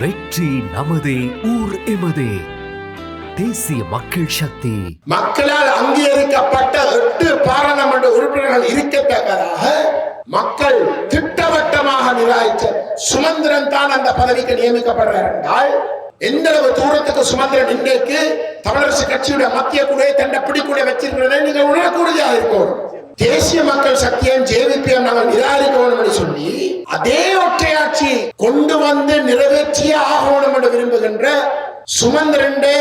வெற்றி நமதே ஊர் எமதே. தேசிய மக்கள் சக்தி. மக்களால் அங்கீகரிக்கப்பட்ட எட்டு பாராளுமன்ற உறுப்பினர்கள் இருக்கத்தக்கதாக மக்கள் திட்டவட்டமாக நிராயிச்ச சுமந்திரன் தான் அந்த பதவிக்கு நியமிக்கப்படுறார் என்றால் எந்த அளவு தூரத்துக்கு சுமந்திரன் இன்றைக்கு தமிழரசு கட்சியுடைய மத்திய குழுவை தண்டை பிடிக்குள்ள வச்சிருக்கிறதை நீங்க உணரக்கூடியதாக இருக்கும். தேசிய மக்கள் சக்தியம் ஜேவிபிஎம் நாங்கள் நிராகரிக்கணும் என்று சொல்லி அதே ஒற்றையாட்சி கொண்டு வந்து நிறைவேற்றிய ஆகணும் என்று விரும்புகின்ற சுமந்திரண்டே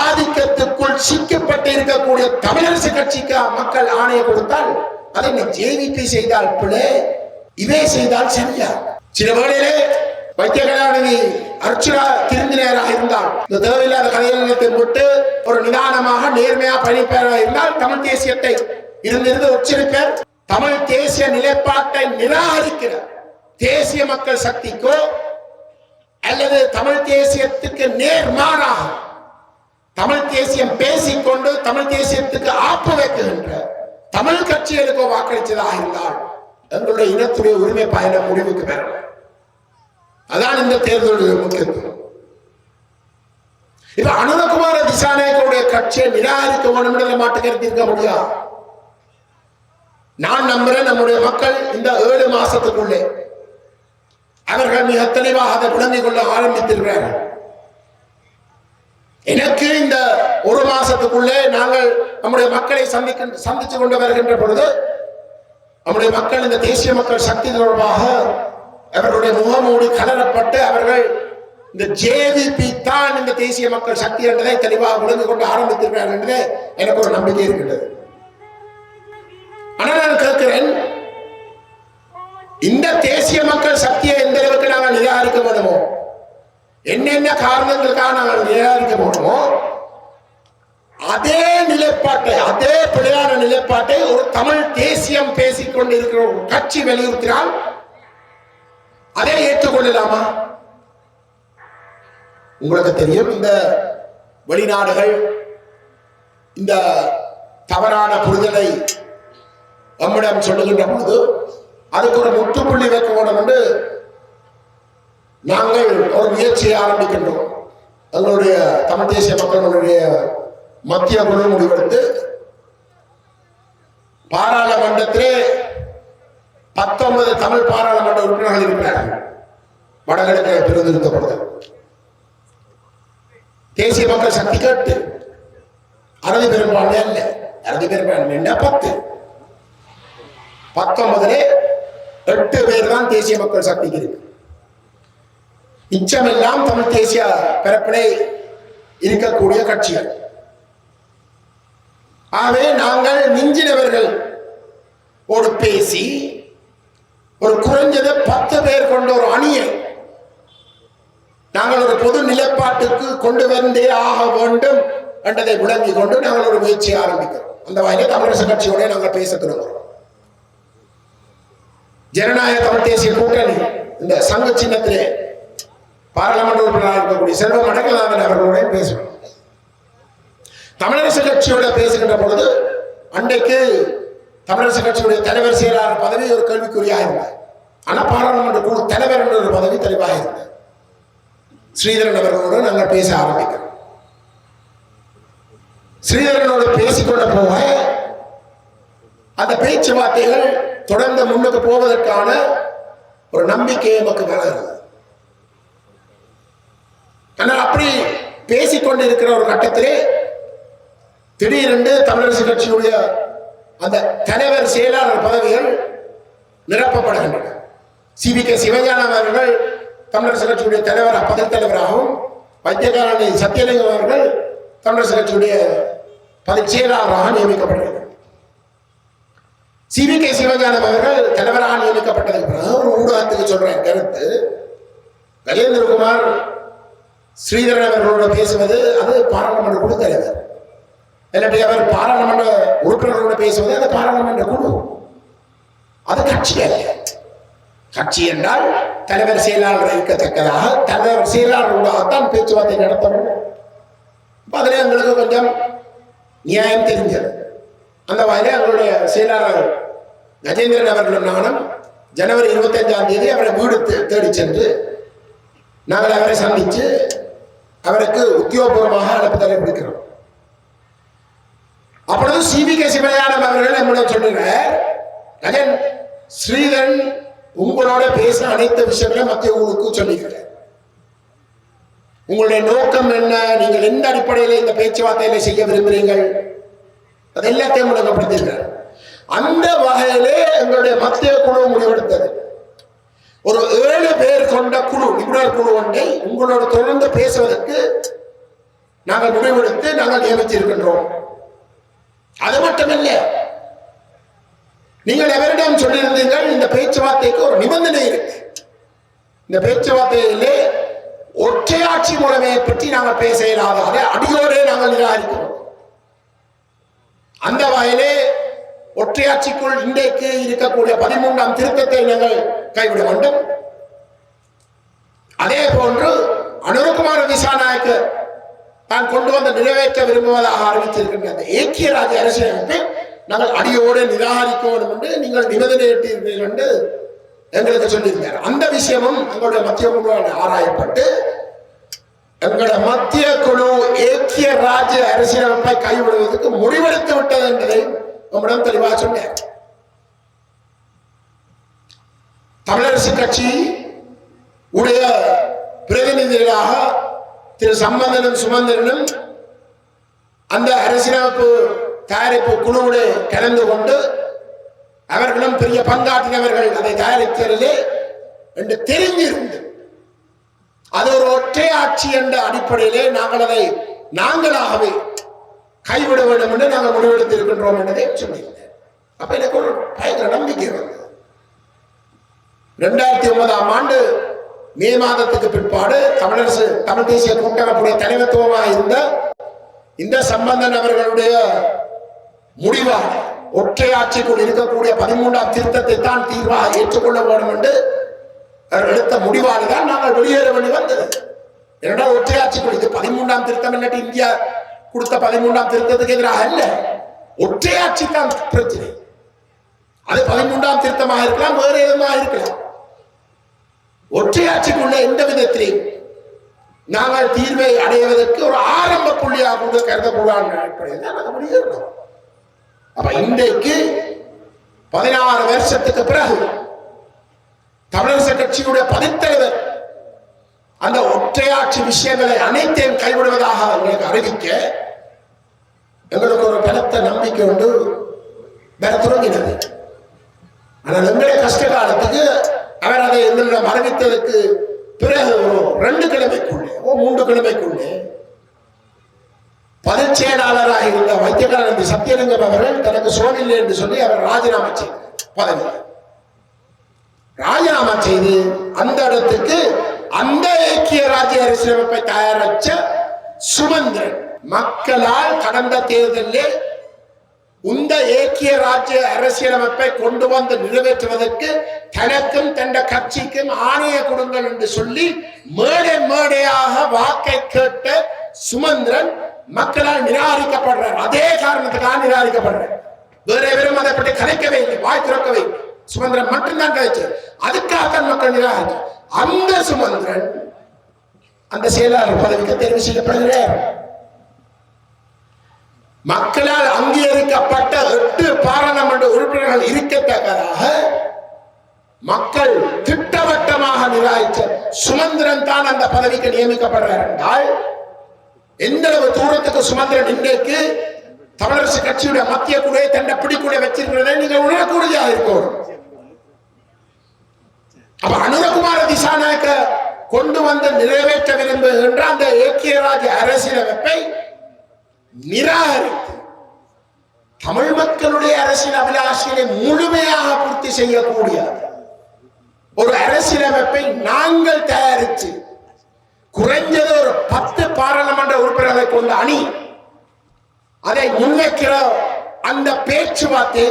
ஆதிக்கத்துக்குள் சிக்கப்பட்டு இருக்கக்கூடிய தமிழரசு கட்சிக்கு மக்கள் ஆணையை கொடுத்தால் அதை நீ ஜேவிபி செய்தால் பிள்ளை இதே செய்தால் சரியா? சில வேளையிலே வைத்திய கலாநிதி அர்ச்சுனா திருந்தினராக இருந்தால் இந்த தேவையில்லாத கதைகளை விட்டு ஒரு நிதானமாக நேர்மையா பணிப்பேராக இருந்தால் தமிழ் தேசியத்தை இருந்திருந்து உச்சரிப்பேர் தமிழ் தேசிய நிலைப்பாட்டை நிராகரிக்கிற தேசிய மக்கள் சக்திக்கோ அல்லது தமிழ் தேசியத்துக்கு நேர்மாறாக தமிழ் தேசியம் பேசிக்கொண்டு தமிழ் தேசியத்துக்கு ஆப்பு வைக்குகின்ற தமிழ் கட்சிகளுக்கோ வாக்களித்ததாக இருந்தால் எங்களுடைய இனத்துடைய உரிமை பயண முடிவுக்கு பெறும் அதான் இந்த தேர்தலுடைய முக்கியத்துவம். இப்ப அனந்தகுமார திசாநாயக்கருடைய கட்சியை நிராகரிக்க வேண்டும் என்ற மாட்டு கருத்து இருக்க முடியாது நான் நம்புறேன் நம்முடைய மக்கள் இந்த ஏழு மாசத்துக்குள்ளே அவர்கள் மிக தெளிவாக அதை விளங்கிக் கொள்ள ஆரம்பித்திருக்கிறார்கள். எனக்கு இந்த ஒரு மாசத்துக்குள்ளே நாங்கள் நம்முடைய மக்களை சந்திக்க சந்தித்துக் கொண்டு வருகின்ற பொழுது நம்முடைய மக்கள் இந்த தேசிய மக்கள் சக்தி தொடர்பாக அவர்களுடைய முகமோடு கலரப்பட்டு அவர்கள் இந்த ஜேவிபி தான் இந்த தேசிய மக்கள் சக்தி என்றதை தெளிவாக விளங்கிக் கொண்டு ஆரம்பித்திருக்கிறார்கள் என்று எனக்கு ஒரு நம்பிக்கை இருக்கின்றது. ஆனா நான் கேட்கிறேன் இந்த தேசிய மக்கள் சக்தியை எந்த அளவுக்கு நாங்கள் நிராகரிக்க வேண்டுமோ என்னென்ன காரணங்களுக்காக நாங்கள் நிராகரிக்க வேண்டுமோ அதே நிலைப்பாட்டை அதே பிழையான நிலைப்பாட்டை ஒரு தமிழ் தேசியம் பேசிக்கொண்டு இருக்கிற ஒரு கட்சி வலியுறுத்தினால் அதை ஏற்றுக்கொள்ளலாமா? உங்களுக்கு தெரியும் இந்த வெளிநாடுகள் இந்த தவறான புரிதலை நம்மிடம் சொல்லுகின்ற பொழுது அதுக்கு ஒரு முற்றுப்புள்ளி வைக்க வேண்டும் என்று நாங்கள் ஒரு முயற்சியை ஆரம்பிக்கின்றோம். எங்களுடைய தமிழ் தேசிய மக்களுடைய மத்திய குழு முடிவெடுத்து பாராளுமன்றத்திலே பத்தொன்பது தமிழ் பாராளுமன்ற உறுப்பினர்கள் இருக்கிறார்கள். வடகிழக்கு பிரதிநிதித்துவப்படுது தேசிய மக்கள் சக்தி கேட்டு அறுதி பெரும்பான்மையா இல்லை அறுதி பெரும்பான்மை என்ன பத்து. பத்தொன்பதுல எட்டு பேர் தான் தேசிய மக்கள் சக்திக்கு இருக்கு இச்சமெல்லாம் தமிழ் தேசிய பரப்பிலே இருக்கக்கூடிய கட்சிகள். ஆகவே நாங்கள் மிஞ்சினவர்கள் ஒரு பேசி ஒரு குறைஞ்சது பத்து பேர் கொண்ட ஒரு அணியை நாங்கள் ஒரு பொது நிலைப்பாட்டுக்கு கொண்டு வந்தே ஆக வேண்டும் என்றதை விளங்கிக் கொண்டு நாங்கள் ஒரு முயற்சியை ஆரம்பிக்கிறோம். அந்த வகையில் தமிழரசு கட்சியோட நாங்கள் பேச தொடங்குறோம் ஜனநாயக தமிழ் தேசிய கூட்டணி. இந்த சங்க சின்னத்திலே பாராளுமன்ற உறுப்பினராக இருக்கக்கூடிய செல்வ அடக்கலாதன் அவர்களுடைய பேசணும் தமிழரசு கட்சியோட பேசுகின்ற பொழுது அன்றைக்கு தமிழரசு கட்சியுடைய தலைவர் செயலாளர் பதவி ஒரு கேள்விக்குறியாக இருந்தார் ஆனால் பாராளுமன்ற குழு தலைவர் என்ற ஒரு பதவி தெளிவாக இருந்தது ஸ்ரீதரன் அவர்களோடு நாங்கள் பேச ஆரம்பிக்கிறோம். ஸ்ரீதரனோடு பேசிக்கொண்ட போக அந்த பேச்சுவார்த்தைகள் தொடர்ந்து முன்னுக்கு போவதற்கான ஒரு நம்பிக்கை நமக்கு வளருது. ஆனால் அப்படி பேசிக்கொண்டு இருக்கிற ஒரு கட்டத்திலே திடீரென்று தமிழரசு கட்சியுடைய அந்த தலைவர் செயலாளர் பதவிகள் நிரப்பப்படுகின்றன. CV K. சிவஞானம் அவர்கள் தமிழரசு கட்சியுடைய தலைவர் பதவி தலைவராகவும் வைத்தியகாரணி சத்தியலிங்கம் அவர்கள் தமிழரசு கட்சியுடைய பதவி செயலாளராக நியமிக்கப்படுகிறார் சிவி கே சிவஞானம் அவர்கள் தலைவராக நியமிக்கப்பட்டதுக்கு பிறகு ஒரு ஊடகத்துக்கு சொல்றேன் கருத்து. கஜேந்திரகுமார் ஸ்ரீதரன் அவர்களோட பேசுவது அது பாராளுமன்ற குழு தலைவர். இல்லாட்டி அவர் பாராளுமன்ற உறுப்பினர்களோட பேசுவது அது பாராளுமன்ற குழு. அது கட்சி அல்ல. கட்சி என்றால் தலைவர் செயலாளர் இருக்கத்தக்கதாக தலைவர் செயலாளர்களாகத்தான் பேச்சுவார்த்தை நடத்த வேண்டும் அப்ப எங்களுக்கு கொஞ்சம் நியாயம் தெரிஞ்சது. அந்த வகையில் அவருடைய செயலாளர் கஜேந்திரன் அவர்களும் நானும் ஜனவரி இருபத்தஞ்சாம் தேதி அவரை வீடு தேடி சென்று நாங்கள் அவரை சந்தித்து அவருக்கு உத்தியோகபூர்வமாக அழைப்புதலை கொடுக்கிறோம் அப்பொழுது சிவி கே சிவஞானம் அவர்கள் நம்மிடம் சொல்லுகிறார் கஜன் ஸ்ரீதரன் உங்களோட பேசின அனைத்து விஷயங்களும் மத்திய ஊருக்கு சொல்லுகிறார் உங்களுடைய நோக்கம் என்ன? நீங்கள் எந்த அடிப்படையில் இந்த பேச்சுவார்த்தையில செய்ய விரும்புகிறீர்கள்? அது எல்லாத்தையும் முடக்கப்படுத்தியிருக்கிறார் அந்த வகையிலே எங்களுடைய மத்திய குழு முடிவெடுத்தது. ஒரு ஏழு பேர் கொண்ட குழு நிபுணர் குழு ஒன்றை உங்களோட தொடர்ந்து பேசுவதற்கு நாங்கள் முடிவெடுத்து நாங்கள் நியமித்திருக்கின்றோம். அது மட்டுமல்ல நீங்கள் எவரிடம் சொல்லியிருந்தீர்கள் இந்த பேச்சுவார்த்தைக்கு ஒரு நிபந்தனை இருக்கு. இந்த பேச்சுவார்த்தையிலே ஒற்றையாட்சி முறைமையை பற்றி நாங்கள் பேச இயலாத அடியோரே நாங்கள் நிராகரிக்கிறோம். அந்த வகையிலே ஒற்றையாட்சிக்குள் இன்றைக்கு இருக்கக்கூடிய பதிமூன்றாம் திருத்தத்தை நாங்கள் கைவிட வேண்டும். அதே போன்று அனுரகுமார திசாநாயக்கு தான் கொண்டு வந்து நிறைவேற்ற விரும்புவதாக அறிவித்திருக்கின்ற அந்த ஏக்கிய ராஜ்ய அரசியலமைப்பை நாங்கள் அடியோடு நிராகரிக்க வேண்டும் என்று நீங்கள் நிபந்தனையிட்டீர்கள் என்று எங்களுக்கு சொல்லியிருந்தார். அந்த விஷயமும் எங்களுடைய மத்திய குழுவால் ஆராயப்பட்டு எங்களுடைய மத்திய குழு ஏக்கிய ராஜ்ய அரசியலமைப்பை கைவிடுவதற்கு முடிவெடுத்து விட்டது என்பதை உங்களிடம் தெளிவாக சொன்னேன். தமிழரசு கட்சி உடைய பிரதிநிதிகளாக திரு சம்பந்தனும் சுமந்திரனும் அந்த அரசியலமைப்பு தயாரிப்பு குழுவோடு கலந்து கொண்டு அவர்களும் பெரிய பங்காற்றினவர்கள் அதை தயாரித்ததிலே என்று தெரிந்திருந்து அது ஒரு ஒற்றை ஆட்சி என்ற அடிப்படையிலே நாங்கள் அதை நாங்களாகவே கைவிட வேண்டும் என்று நாங்கள் முடிவெடுத்திருக்கின்றோம் என்பதை சொல்லியிருந்தேன் அப்ப எனக்கு ஒரு பயங்கர நம்பிக்கை வந்தது. ரெண்டாயிரத்தி ஒன்பதாம் ஆண்டு மே மாதத்துக்கு பிற்பாடு தமிழரசு தமிழ் தேசிய கூட்டமைப்புடைய தலைமைத்துவமாக இருந்த இந்த சம்பந்தன் அவர்களுடைய முடிவாக ஒற்றை ஆட்சிக்குள் இருக்கக்கூடிய பதிமூன்றாம் திருத்தத்தை தான் தீர்வாக ஏற்றுக்கொள்ள வேண்டும் என்று எடுத்த முடிவாக தான் நாங்கள் வெளியேற வேண்டி வந்தது. என்னடா ஒற்றை ஆட்சிக்குள் இது பதிமூன்றாம் திருத்தம் இல்லாட்டி இந்தியா கொடுத்த பதிமூன்றாம் திருத்தத்துக்கு எதிராக அல்ல. ஒற்றை ஆட்சி தான் பிரச்சனை. அது பதிமூன்றாம் திருத்தமாக இருக்கலாம் வேறு எதுமாக இருக்கலாம். ஒற்றை ஆட்சிக்குள்ள எந்த விதத்திலையும் நாங்கள் தீர்வை அடைவதற்கு ஒரு ஆரம்ப புள்ளியாக கூட கருதக்கூடாது அடிப்படையில் தான் நாங்கள் முடிகிறோம் அப்ப இன்றைக்கு பதினாறு வருஷத்துக்கு பிறகு தமிழரசு கட்சியுடைய பதித்தலைவர் அந்த ஒற்றையாட்சி விஷயங்களை அனைத்தையும் கைவிடுவதாக எங்களுக்கு அறிவிக்க எங்களுக்கு ஒரு பலத்த நம்பிக்கை உண்டு. வேற துவங்கினது ஆனால் எங்களுடைய கஷ்ட காலத்துக்கு அவர் அதை எங்களிடம் அறிவித்ததுக்கு பிறகு ஒரு ரெண்டு கிழமைக்குள்ளே ஒரு மூன்று கிழமைக்குள்ளே பதச்செயலாளராக இருந்த வைத்தியகானந்தி சத்தியலிங்கம் அவர்கள் தனக்கு சோழில்லை என்று சொல்லி அவர் ராஜினாமா செய்தார். பதவி. ராஜினாமா செய்து அந்த இடத்துக்கு அந்த ஐக்கிய ராஜ்ய அரசியலமைப்பை தயாரிச்ச சுமந்திரன். மக்களால் கடந்த தேர்தலில் இந்த ஏக்கிய ராஜ்ய அரசியலமைப்பை கொண்டு வந்து நிறைவேற்றுவதற்கு தனக்கும் தந்த கட்சிக்கும் ஆணைய கொடுங்கள் என்று சொல்லி மேடை மேடையாக வாக்கை கேட்ட சுமந்திரன் மக்களால் நிராகரிக்கப்படுறார். அதே காரணத்துக்காக நிராகரிக்கப்படுறார். வேற வெறும் அதை பற்றி கலைக்கவே இல்லை வாய் திறக்கவே இல்லை. சுமந்திரன் மட்டும்தான் கழிச்சது அதுக்காகத்தான் மக்கள் நிராகரிச்சு. அந்த சுமந்திரன் அந்த செயலாளர் பதவிக்கு தேர்வு செய்யப்படுகிறார். மக்களால் அங்கீகரிக்கப்பட்ட எட்டு பாராளுமன்ற உறுப்பினர்கள் இருக்கத்தக்கதாக மக்கள் திட்டவட்டமாக நிராகரித்த சுமந்திரன் தான் அந்த பதவிக்கு நியமிக்கப்படுறார் என்றால் எந்த அளவு தூரத்துக்கு சுமந்திரன் இன்றைக்கு தமிழரசு கட்சியுடைய மத்திய குழுவை தண்டை பிடிக்குள்ள வச்சிருக்கிறதை நீங்க உணரக்கூடியதாக இருக்கணும் அப்ப அனுரகுமார திசாநாயக்க கொண்டு வந்து நிறைவேற்ற விரும்புகின்ற அந்த ஏக்கியராஜ் அரசியலமைப்பை நிராகரித்து தமிழ் மக்களுடைய அரசியல் அபிலாஷையை முழுமையாக பூர்த்தி செய்யக்கூடிய ஒரு அரசியலமைப்பை நாங்கள் தயாரித்து குறைஞ்சது ஒரு பத்து பாராளுமன்ற உறுப்பினர்களை கொண்ட அணி அதை முன்வைக்கிற அந்த பேச்சுவார்த்தை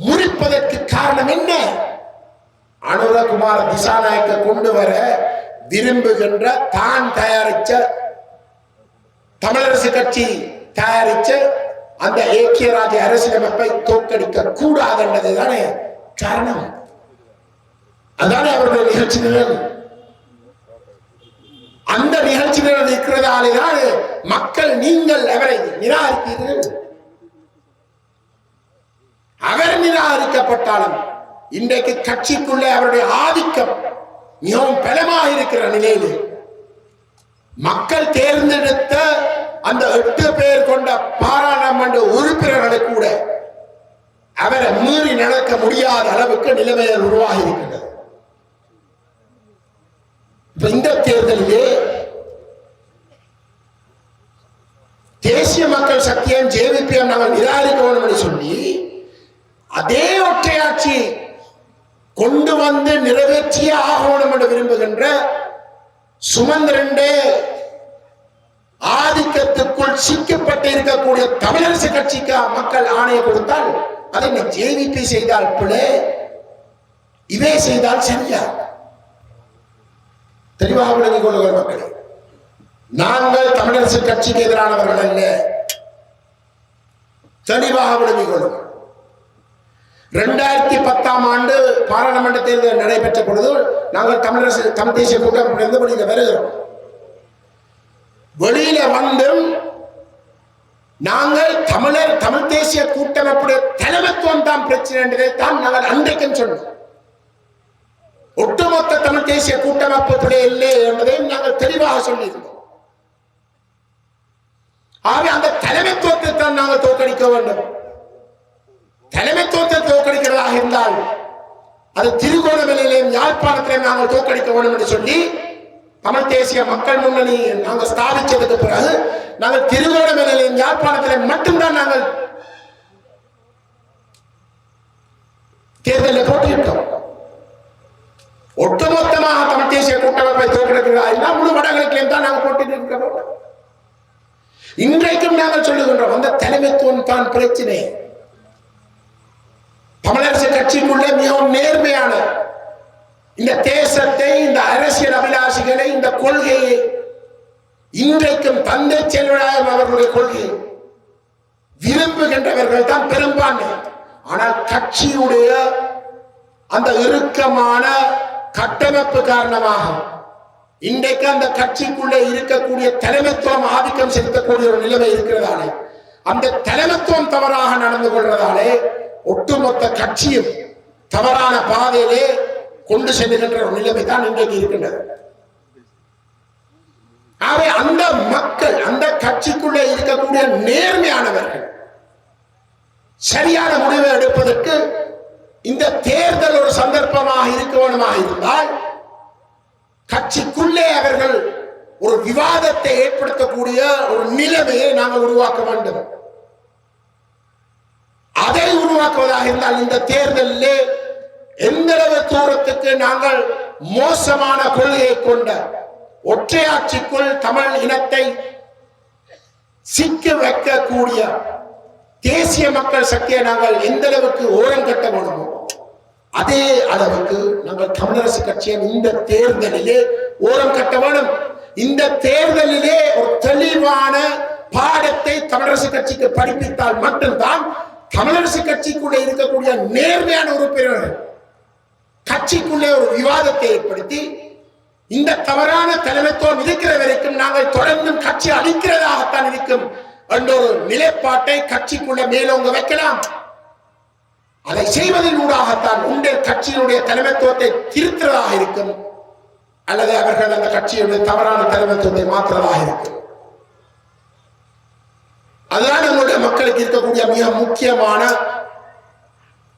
முறிப்பதற்கு காரணம் என்ன? அனுரகுமார் திசாநாயக்க கொண்டு வர விரும்புகின்ற தான் தயாரிச்ச தமிழரசு கட்சி தயாரிச்ச அந்த ஏக்கியராஜ அரசியலமைப்பை தோற்கடிக்க கூடாதுன்றது தானே காரணம். அதானே அவருடைய நிகழ்ச்சி நிகழ்வு. அந்த நிகழ்ச்சிகள் இருக்கிறதாலே தான் மக்கள் நீங்கள் அவரை நிராகரிக்கிறீர்கள் அவர் நிராகரிக்கப்பட்டாலும் இன்றைக்கு கட்சிக்குள்ளே அவருடைய ஆதிக்கம் மிகவும் பலமாக இருக்கிற நிலையிலே. மக்கள் தேர்ந்தெடுத்த அந்த எட்டு பேர் கொண்ட பாராளுமன்ற உறுப்பினர்களை கூட அவரை மீறி நடக்க முடியாத அளவுக்கு நிலைமைகள் உருவாகி இருக்கின்றது இந்த தேர்தலிலே தேசிய மக்கள் சக்தியம் ஜேவிபிஎம் நாங்கள் நிராகரிக்க வேண்டும் என்று சொல்லி அதே ஒற்றையாட்சி கொண்டு வந்து நிறைவேற்றிய ஆகணும் என்று விரும்புகின்ற சுமந்திரண்டே ஆதிக்கத்துக்குள் சிக்கப்பட்டு இருக்கக்கூடிய தமிழரசு கட்சிக்கு மக்கள் ஆணையை கொடுத்தால் அதை ஜேவிபி செய்தால் பிழை இதே செய்தால் சரியா? தெளிவாக விளங்கிக் கொள்ளுங்கள் மக்களே. நாங்கள் தமிழரசு கட்சிக்கு எதிரானவர்கள் அல்ல. தெளிவாக விளங்கிக் கொள்ளுங்கள். ரெண்டாயிரத்தி பத்தாம் ஆண்டு பாராளுமன்ற தேர்தல் நடைபெற்ற பொழுது நாங்கள் தமிழரசு தமிழ் தேசிய கூட்டமைப்பிலிருந்து வெளியில வருகிறோம் வெளியில வந்தும் நாங்கள் தமிழர் தமிழ் தேசிய கூட்டமைப்புடைய தலைமைத்துவம் தான் பிரச்சனை என்றதை தான் நாங்கள் அன்றைக்கும் சொன்னோம். ஒட்டுமொத்த தமிழ் தேசிய கூட்டமைப்பு இல்லை என்பதையும் நாங்கள் தெளிவாக சொல்லியிருந்தோம். ஆகவே அந்த தலைமைத்துவத்தை தான் நாங்கள் தோற்கடிக்க வேண்டும் தலைமைத்துவத்தை தோற்கடிக்கிறதாக இருந்தால் அது திருகோணமலையிலேயும் யாழ்ப்பாணத்திலையும் நாங்கள் தோற்கடிக்க வேண்டும் என்று சொல்லி தமிழ் தேசிய மக்கள் முன்னணி நாங்கள் ஸ்தாபிச்சதுக்கு பிறகு நாங்கள் திருகோணமலையிலையும் யாழ்ப்பாணத்திலையும் மட்டும்தான் நாங்கள் தேர்தலில் போட்டியிட்டோம் ஒட்டுமொத்தமாக தமிழ் தேசிய கூட்டமைப்பை தோற்கடிக்கிறதா? எல்லாம் முழு வடகிழக்கிலையும் தான் நாங்கள் போட்டிட்டு இருக்கிறோம். இன்றைக்கும் நாங்கள் சொல்லுகின்றோம் அந்த தலைமைத்துவம் தான் பிரச்சனை. தமிழரசு கட்சிக்குள்ள மிகவும் நேர்மையான இந்த தேசத்தை இந்த அரசியல் அபிலாஷிகளை இந்த கொள்கையை இன்றைக்கும் தந்தை செல்வராயம் அவர்களுடைய கொள்கையை விரும்புகின்றவர்கள் தான் பெரும்பான்மை. ஆனால் கட்சியுடைய அந்த இறுக்கமான கட்டமைப்பு காரணமாக இன்றைக்கு அந்த கட்சிக்குள்ளே இருக்கக்கூடிய தலைமைத்துவம் ஆதிக்கம் செலுத்தக்கூடிய ஒரு நிலைமை இருக்கிறதாலே அந்த தலைமைத்துவம் தவறாக நடந்து கொள்வதாலே ஒட்டுமொத்த கட்சியும் தவறான பாதையிலே கொண்டு செல்லுகின்ற ஒரு நிலைமை தான் இன்றைக்கு இருக்கின்றது. ஆகவே அந்த மக்கள் அந்த கட்சிக்குள்ளே இருக்கக்கூடிய நேர்மையானவர்கள் சரியான முடிவை எடுப்பதற்கு இந்த தேர்தல் ஒரு சந்தர்ப்பமாக இருக்க வேண்டுமாக இருந்தால் கட்சிக்குள்ளே அவர்கள் ஒரு விவாதத்தை ஏற்படுத்தக்கூடிய ஒரு நிலைமையை நாங்கள் உருவாக்க வேண்டும். அதை உருவாக்குவதாக இருந்தால் இந்த தேர்தலிலே எந்த அளவு தூரத்துக்கு நாங்கள் மோசமான கொள்கையை கொண்ட ஒற்றையாட்சிக்குள் தமிழ் இனத்தை சிக்க வைக்கக்கூடிய தேசிய மக்கள் சக்தியை நாங்கள் எந்த அளவுக்கு ஓரம் கட்ட வேணுமோ அதே அளவுக்கு நாங்கள் தமிழரசு கட்சியை இந்த தேர்தலிலே ஓரம் கட்ட வேணும். இந்த தேர்தலிலே ஒரு தெளிவான பாடத்தை தமிழரசு கட்சிக்கு படிப்பித்தால் மட்டும்தான் தமிழரசு கட்சிக்குள்ளே இருக்கக்கூடிய நேர்மையான உறுப்பினர்கள் கட்சிக்குள்ளே ஒரு விவாதத்தை ஏற்படுத்தி இந்த தவறான தலைமைத்துவம் இருக்கிற வரைக்கும் நாங்கள் தொடர்ந்து கட்சி அளிக்கிறதாகத்தான் இருக்கும் என்ற ஒரு நிலைப்பாட்டை கட்சிக்குள்ள மேலோங்க வைக்கலாம். அதை செய்வதன் ஊடாகத்தான் உங்கள் கட்சியினுடைய தலைமைத்துவத்தை திருத்துறதாக இருக்கும். அல்லது அவர்கள் அந்த கட்சியுடைய தவறான தலைமைத்துவத்தை மாற்றுறதாக இருக்கும். அதுதான் நம்மளுடைய மக்களுக்கு இருக்கக்கூடிய மிக முக்கியமான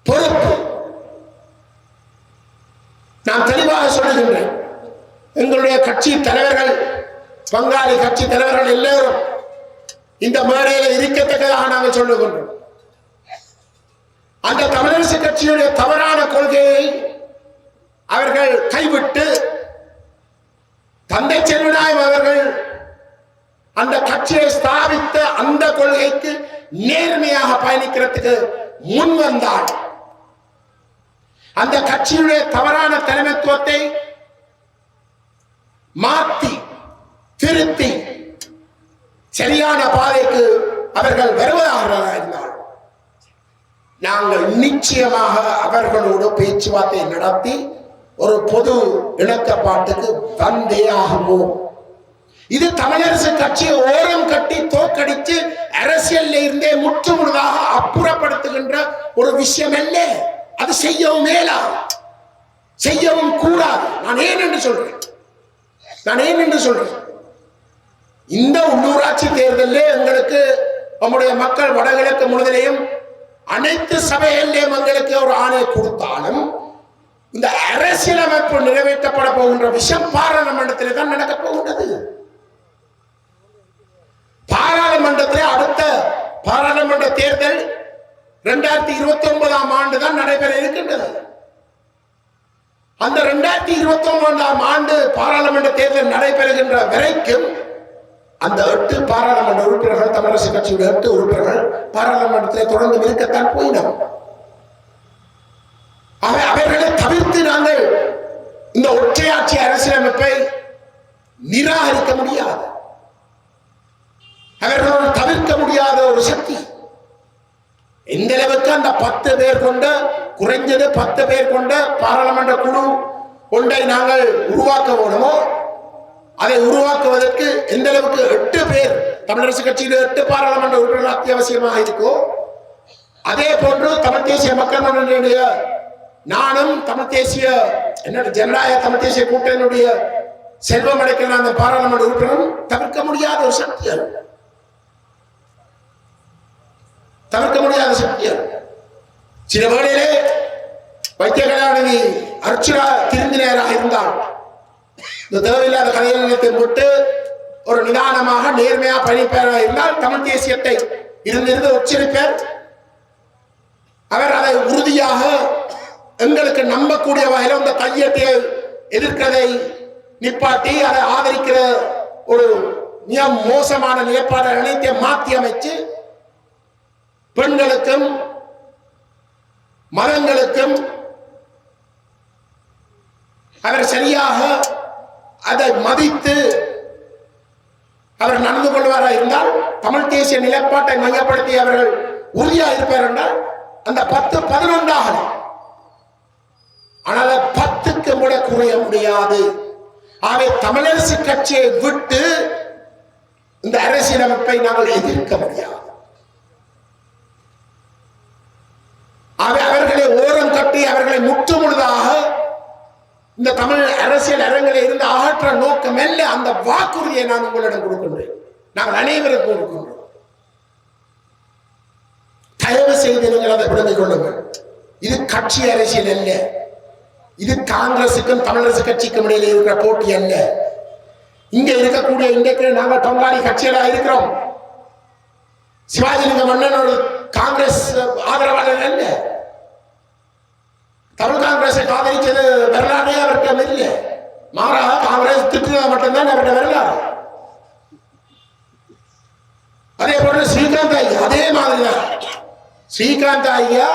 பொறுப்பு. நான் தெளிவாக சொல்லுகின்றேன். எங்களுடைய கட்சி தலைவர்கள் பங்காளி கட்சி தலைவர்கள் எல்லோரும் இந்த மேடையில் இருக்கத்தக்கதாக நாங்கள் சொல்லுகின்றோம். அந்த தமிழரசு கட்சியுடைய தவறான கொள்கையை அவர்கள் கைவிட்டு தந்தை செல்வனாயம் அவர்கள் அந்த கட்சியை ஸ்தாபித்த அந்த கொள்கைக்கு நேர்மையாக பயணிக்கிறதுக்கு முன் வந்தால் அந்த கட்சியுடைய தவறான தலைமைத்துவத்தை மாற்றி திருத்தி சரியான பாதைக்கு அவர்கள் வருவதாக இருந்தால் நாங்கள் நிச்சயமாக அவர்களோடு பேச்சுவார்த்தை நடத்தி ஒரு பொது இணக்கப்பாட்டுக்கு வந்தே ஆகுவோம் இது தமிழரசு கட்சியை ஓரம் கட்டி தோக்கடித்து அரசியல்ல இருந்தே முற்று முழுதாக அப்புறப்படுத்துகின்ற ஒரு விஷயம் அல்ல அது செய்யவும் மேலா? செய்யவும் கூடாது நான் ஏன் என்று சொல்றேன். நான் ஏன் என்று சொல்றேன். இந்த உள்ளூராட்சி தேர்தலில் எங்களுக்கு நம்முடைய மக்கள் வடகிழக்கு முழுதலையும் அனைத்து சபையிலேயும் எங்களுக்கு ஒரு ஆணை கொடுத்தாலும் இந்த அரசியலமைப்பு நிறைவேற்றப்பட போகின்ற விஷயம் பாராளுமன்றத்திலே தான் நடக்க போகின்றது. பாராளுமன்றத்தில் அடுத்த பாராளுமன்ற தேர்தல் இரண்டாயிரத்தி இருபத்தி ஒன்பதாம் ஆண்டு தான் நடைபெற இருக்கின்றது. அந்த இரண்டாயிரத்தி இருபத்தி ஒன்பதாம் ஆண்டு பாராளுமன்ற தேர்தல் நடைபெறுகின்ற வரைக்கும் அந்த எட்டு பாராளுமன்ற உறுப்பினர்கள் தமிழரசு கட்சியுடைய எட்டு உறுப்பினர்கள் பாராளுமன்றத்தில் தொடர்ந்து இருக்கத்தான் போயினோம் அவை- அவர்களை தவிர்த்து நாங்கள் இந்த ஒற்றையாட்சி அரசியலமைப்பை நிராகரிக்க முடியாது. அவர்களோடு தவிர்க்க முடியாத ஒரு சக்தி. எந்த அளவுக்கு அந்த பத்து பேர் கொண்ட குறைஞ்சது பத்து பேர் கொண்ட பாராளுமன்ற குழு ஒன்றை நாங்கள் உருவாக்க வேணுமோ அதை உருவாக்குவதற்கு எந்த அளவுக்கு எட்டு பேர் தமிழரசு கட்சியில் எட்டு பாராளுமன்ற உறுப்பினர் அத்தியாவசியமாக இருக்கோ அதே போன்று தமிழ் தேசிய மக்கள் மன்றினுடைய நானும் தமிழ் தேசிய என்னோட ஜனநாயக தமிழ் தேசிய கூட்டணியுடைய செல்வம் அடைக்கிற அந்த பாராளுமன்ற உறுப்பினரும் தவிர்க்க முடியாத ஒரு சக்தி அது. தவிர்க்க முடியாத சக்தி அது சில வேளையிலே வைத்திய கலாநிதி அர்ச்சுனா திருந்தினராக இருந்தால் இந்த தேவையில்லாத கதையத்தை போட்டு ஒரு நிதானமாக நேர்மையா பணிப்பேராக இருந்தால் தமிழ் தேசியத்தை இருந்திருந்து உச்சரிப்பார் அவர் அதை உறுதியாக எங்களுக்கு நம்பக்கூடிய வகையில் அந்த கையத்தை எதிர்க்கிறதை நிப்பாட்டி அதை ஆதரிக்கிற ஒரு மிக மோசமான நிலைப்பாடு அனைத்தையும் மாற்றி அமைச்சு பெண்களுக்கும் மரங்களுக்கும் அவர் சரியாக அதை மதித்து அவர் நடந்து கொள்வாரா இருந்தால் தமிழ் தேசிய நிலைப்பாட்டை மையப்படுத்தி அவர்கள் உறுதியாக இருப்பார் என்றால் அந்த பத்து பதினொன்றாக ஆனால் பத்துக்கு கூட குறைய முடியாது. ஆகவே தமிழரசு கட்சியை விட்டு இந்த அரசியலமைப்பை நாங்கள் எதிர்க்க முடியாது ஆகவே அவர்களை ஓரம் கட்டி அவர்களை முற்றுமுழுதாக இந்த தமிழ் அரசியல் அரங்கில் இருந்து அகற்ற நோக்கம் அல்ல அந்த வாக்குறுதியை நான் உங்களிடம் கொடுக்கின்றேன். நாங்கள் அனைவருக்கும் கொடுக்கின்றோம். தயவு செய்து நீங்கள் அதை விளங்கிக் கொள்ளுங்கள். இது கட்சி அரசியல் அல்ல. இது காங்கிரசுக்கும் தமிழரசு கட்சிக்கும் இடையில இருக்கிற போட்டி அல்ல. இங்க இருக்கக்கூடிய இன்றைக்கு நாங்கள் பங்காளி கட்சிகளாக இருக்கிறோம். சிவாஜிலிங்க மன்னனோட காங்கிரஸ் ஆதரவாளர் அல்ல. தமிழ் காங்கிரஸை ஆதரிச்சது வரலாறே அவர்கிட்ட இல்லை. மாறாக காங்கிரஸ் திட்டுறது மட்டும்தான் அவர்கிட்ட வரலாறு. அதே போல ஸ்ரீகாந்த் ஐயா அதே மாதிரிதான். ஸ்ரீகாந்த் ஐயா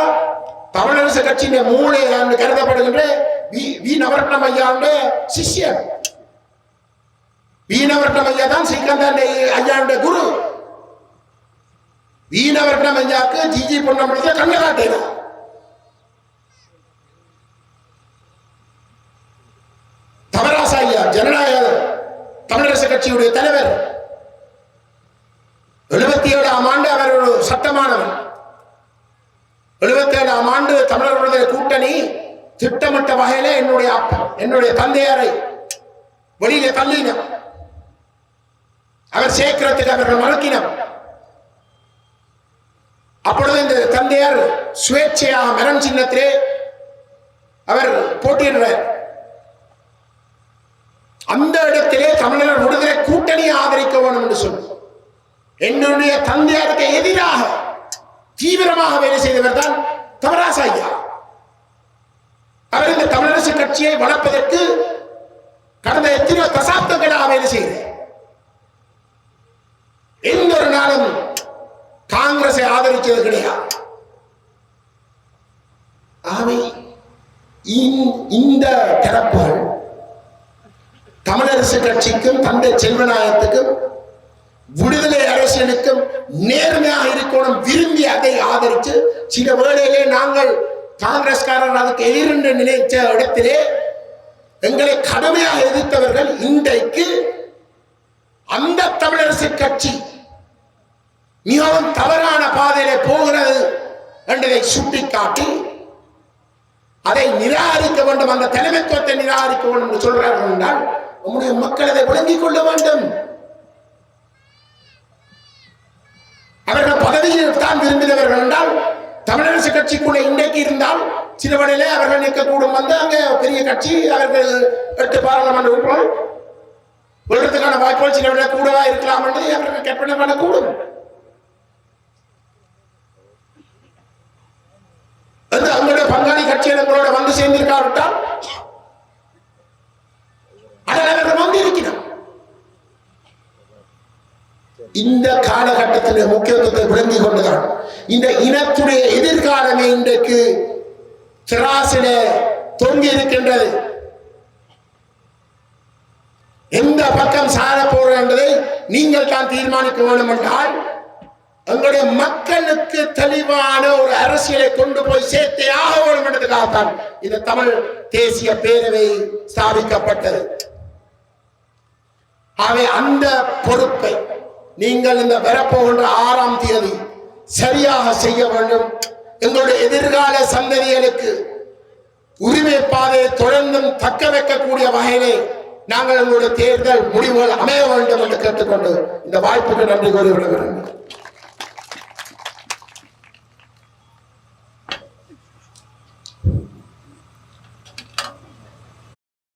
தமிழரசு கட்சியின் மூளை என்று கருதப்படுகின்ற வி வி நவரத்னம் ஐயாவுடைய சிஷ்யன். வீணவர்ணம் ஐயா தான் ஸ்ரீகாந்த் ஐயாவுடைய குரு. வீணவர்ணம் ஐயாவுக்கு ஜிஜி பொன்னம்பலத்தை கண்ண காட்டினார் தவராச ஐயா ஜனநாயக தமிழரசு கட்சியுடைய தலைவர். எழுபத்தி ஏழாம் ஆண்டு அவர் ஒரு சட்டமானவர். எழுபத்தி ஏழாம் ஆண்டு தமிழர்களுடைய கூட்டணி திட்டமிட்ட வகையில என்னுடைய அப்பா என்னுடைய தந்தையாரை வெளியில தள்ளினர். அவர் சேர்க்கிறதுக்கு அவர்கள் மறுக்கினர். அப்பொழுது இந்த தந்தையார் சுயேட்சையாக மரம் சின்னத்திலே அவர் போட்டியிடுறார். அந்த இடத்திலே தமிழர் விடுதலை கூட்டணியை ஆதரிக்க வேணும் என்று சொன்னார் என்னுடைய தந்தையாருக்கு எதிராக தீவிரமாக வேலை செய்தவர் தான் தவராச ஐயா. அவர் இந்த தமிழரசு கட்சியை வளர்ப்பதற்கு கடந்த எத்தனையோ தசாப்தங்களாக வேலை செய்கிறார் எந்த ஒரு நாளும் காங்கிரஸை ஆதரிச்சது கிடையாது. ஆகவே இந்த தரப்புகள் தமிழரசு கட்சிக்கும் தந்தை செல்வநாயகத்துக்கும் விடுதலை அரசியலுக்கும் நேர்மையாக இருக்கணும் விரும்பி அதை ஆதரித்து சில வேளையிலே நாங்கள் காங்கிரஸ்காரர் அதுக்கு எதிரென்று நினைத்த இடத்திலே எங்களை கடுமையாக எதிர்த்தவர்கள் இன்றைக்கு அந்த தமிழரசு கட்சி மிகவும் தவறான பாதையிலே போகிறது என்பதை சுட்டிக்காட்டி அதை நிராகரிக்க வேண்டும் அந்த தலைமைத்துவத்தை நிராகரிக்க வேண்டும் என்று சொல்றார்கள் என்றால் நம்முடைய மக்கள் அதை விளங்கிக் கொள்ள வேண்டும். அவர்கள் பதவியில் தான் விரும்பினவர்கள் என்றால் தமிழரசு கட்சிக்குள்ள இன்றைக்கு இருந்தால் சில வழியிலே அவர்கள் நிற்கக்கூடும். வந்து அங்கே பெரிய கட்சி அவர்கள் எட்டு பாராளுமன்ற உறுப்பினர். வெள்ளத்துக்கான வாய்ப்புகள் சில விட கூடவா இருக்கலாம் என்று அவர்கள் கற்பனை பண்ணக்கூடும். அது அவங்களுடைய பங்காளி கட்சிகள் எங்களோட வந்து சேர்ந்திருக்காவிட்டால் அதில் வந்து இருக்கிறோம் இந்த காலகட்டத்தில் முக்கியத்துவத்தை விளங்கிக் கொண்டுதான். இந்த இனத்துடைய எதிர்காலமே இன்றைக்கு திராசில தொங்கி இருக்கின்றது. எந்த பக்கம் சார போறோம் என்பதை நீங்கள் தான் தீர்மானிக்க வேண்டும் என்றால் எங்களுடைய மக்களுக்கு தெளிவான ஒரு அரசியலை கொண்டு போய் சேர்த்தே ஆக வேண்டும் என்றதுக்காகத்தான் இந்த தமிழ் தேசிய பேரவை ஸ்தாபிக்கப்பட்டது. ஆகவே அந்த பொறுப்பை நீங்கள் இந்த வரப்போகின்ற ஆறாம் தேதி சரியாக செய்ய வேண்டும். எங்களுடைய எதிர்கால சந்ததிகளுக்கு உரிமை பாதையை தொடர்ந்தும் தக்க வைக்கக்கூடிய வகையிலே நாங்கள் எங்களுடைய தேர்தல் முடிவுகள் அமைய வேண்டும் என்று கேட்டுக்கொண்டு இந்த வாய்ப்புக்கு நன்றி கூறி விட